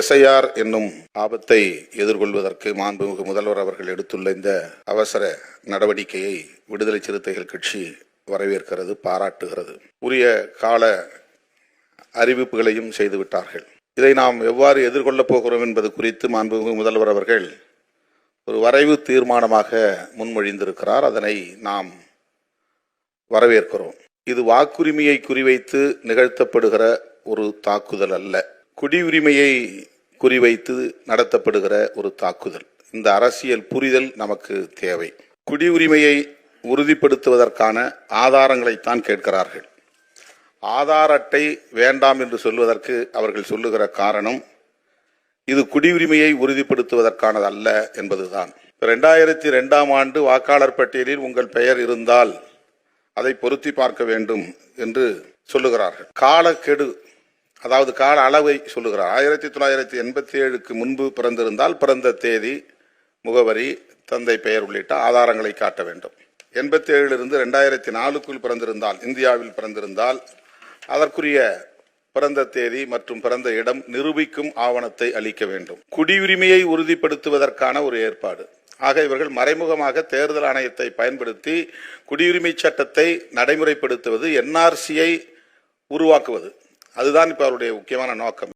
SIR என்னும் ஆபத்தை எதிர்கொள்வதற்கு மாண்புமிகு முதல்வர் அவர்கள் எடுத்துள்ள இந்த அவசர நடவடிக்கையை விடுதலை சிறுத்தைகள் கட்சி வரவேற்கிறது பாராட்டுகிறது. உரிய கால அறிவிப்புகளையும் செய்துவிட்டார்கள். இதை நாம் எவ்வாறு எதிர்கொள்ளப் போகிறோம் என்பது குறித்து மாண்புமிகு முதல்வர் அவர்கள் ஒரு வரைவு தீர்மானமாக முன்மொழிந்திருக்கிறார். அதனை நாம் வரவேற்கிறோம். இது வாக்குரிமையை குறிவைத்து நிகழ்த்தப்படுகிற ஒரு தாக்குதல் அல்ல. குடியுரிமையை குறிவைத்து நடத்தப்படுகிற ஒரு தாக்குதல். இந்த அரசியல் புரிதல் நமக்கு தேவை. குடியுரிமையை உறுதிப்படுத்துவதற்கான ஆதாரங்களைத்தான் கேட்கிறார்கள். ஆதார் அட்டை வேண்டாம் என்று சொல்வதற்கு அவர்கள் சொல்லுகிற காரணம் இது குடியுரிமையை உறுதிப்படுத்துவதற்கானது அல்ல என்பதுதான். ரெண்டாயிரத்தி ரெண்டாம் ஆண்டு வாக்காளர் பட்டியலில் உங்கள் பெயர் இருந்தால் அதை பொருத்தி பார்க்க வேண்டும் என்று சொல்லுகிறார்கள். காலக்கெடு அதாவது கால அளவை சொல்லுகிறார் ஆயிரத்தி தொள்ளாயிரத்தி எண்பத்தி ஏழுக்கு முன்பு பிறந்திருந்தால் பிறந்த தேதி முகவரி தந்தை பெயர் உள்ளிட்ட ஆதாரங்களை காட்ட வேண்டும். எண்பத்தி ஏழிலிருந்து ரெண்டாயிரத்தி நாலுக்குள் பிறந்திருந்தால் இந்தியாவில் பிறந்திருந்தால் அதற்குரிய பிறந்த தேதி மற்றும் பிறந்த இடம் நிரூபிக்கும் ஆவணத்தை அளிக்க வேண்டும். குடியுரிமையை உறுதிப்படுத்துவதற்கான ஒரு ஏற்பாடு. ஆக இவர்கள் மறைமுகமாக தேர்தல் ஆணையத்தை பயன்படுத்தி குடியுரிமை சட்டத்தை நடைமுறைப்படுத்துவது என்ஆர்சியை உருவாக்குவது. அதுதான் இப்போ அவருடைய முக்கியமான நோக்கம்.